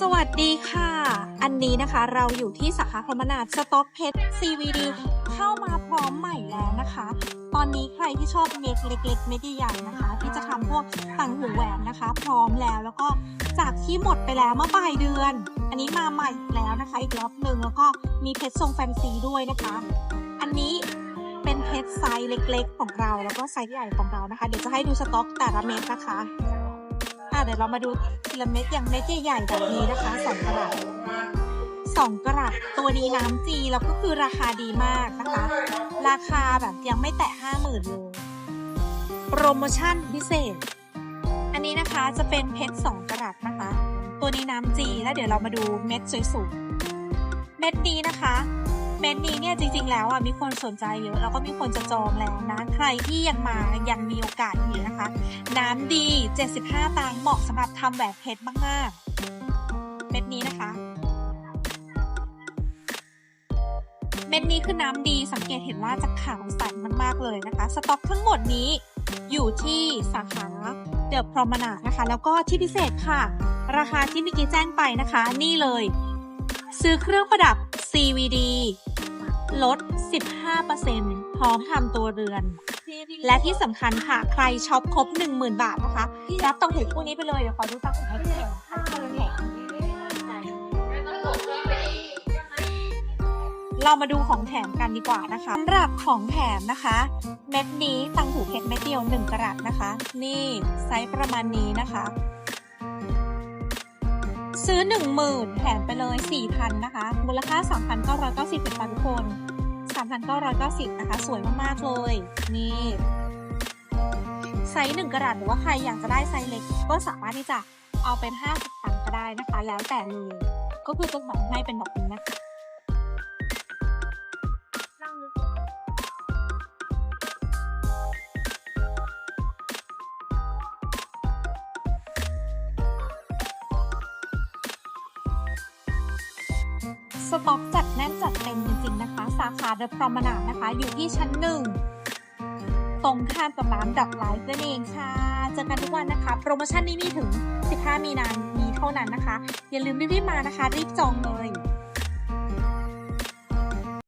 สวัสดีค่ะ อันนี้นะคะเราอยู่ที่สาขาพรมนาดสต็อกเพชร CVD เข้ามาพร้อมใหม่แล้วนะคะ ตอนนี้ใครที่ชอบเม็ดเล็กๆเม็ดใหญ่ๆนะคะ ที่จะทำพวกต่างหูแหวนนะคะ พร้อมแล้วแล้วก็จากที่หมดไปแล้วเมื่อปลายเดือน อันนี้มาใหม่แล้วนะคะ อีกรอบหนึ่งแล้วก็มีเพชรทรงแฟนซีด้วยนะคะ อันนี้เป็นเพชรไซส์เล็ก ๆ ของเราแล้วก็ไซส์ใหญ่ของเรานะคะ เดี๋ยวจะให้ดูสต็อกแต่ละเม็ดนะคะ เดี๋ยวเรามาดูทีละเม็ดอย่างเม็ดใหญ่ๆแบบนี้นะคะสองกระดัษสองกระดัษตัวนี้น้ำจีแล้วก็คือราคาดีมากนะคะ ราคาแบบยังไม่แตะห้าหมื่นเลยโปรโมชั่นพิเศษ อันนี้นะคะจะเป็นเพชรสองกระดัษนะคะ ตัวนี้น้ำจีแล้วเดี๋ยวเรามาดูเม็ดสวยๆเม็ดนี้นะคะ เม็ดนี้เนี่ยจริงๆแล้วอะมีคนสนใจเยอะแล้วก็มีคนจะจองแล้วนะใครที่ยังมายังมีโอกาสอยู่นะคะ น้ำดี 75 ตังค์เหมาะสำหรับทำแหวนเพชรมากๆ เม็ดนี้นะคะ เม็ดนี้คือน้ำดีสังเกตเห็นว่าจะขาวใสมากๆเลยนะคะ สต็อกทั้งหมดนี้อยู่ที่สาขาเดอะพรอมนาดนะคะ แล้วก็ที่พิเศษค่ะ ราคาที่เมื่อกี้แจ้งไปนะคะ นี่เลย ซื้อเครื่องประดับ CVD ลด 15%พร้อมทำตัวเรือน และที่สำคัญค่ะ ใครช็อปครบ 10,000 บาทนะคะ รับต้องถึงคู่นี้ไปเลย เดี๋ยวขอดูตังค์ให้พี่เองเรามาดูของแถมกันดีกว่านะคะสำหรับของแถมนะคะ เม็ดนี้ตังหูเพชรเม็ดเดียว 1กรัตนะคะ นี่ไซส์ประมาณนี้นะคะ ซื้อ 10,000 แถมไปเลย 4,000 นะคะ มูลค่า 3,990เป็นทุกคน 3,990 นะคะ สวยมาก ๆ เลย นี่ไซส์1กระดาษหรือว่าใครอยากจะได้ไซส์เล็ก ก็สามารถที่จะเอาเป็น 50ตังก็ได้นะคะ แล้วแต่เลย ก็คือจะเหมือนให้เป็นแบบนี้นะคะ สต็อกจัดแน่นจัดเต็มจริงๆนะคะ สาขาเดอะพรอมนาดนะคะ อยู่ที่ชั้นหนึ่งตรงข้ามกับร้านดับไลฟ์นั่นเองค่ะ เจอกันทุกวันนะคะ โปรโมชั่นนี้มีถึง 15 มีนานี้เท่านั้นนะคะ อย่าลืมรีบๆมานะคะ รีบจองเลย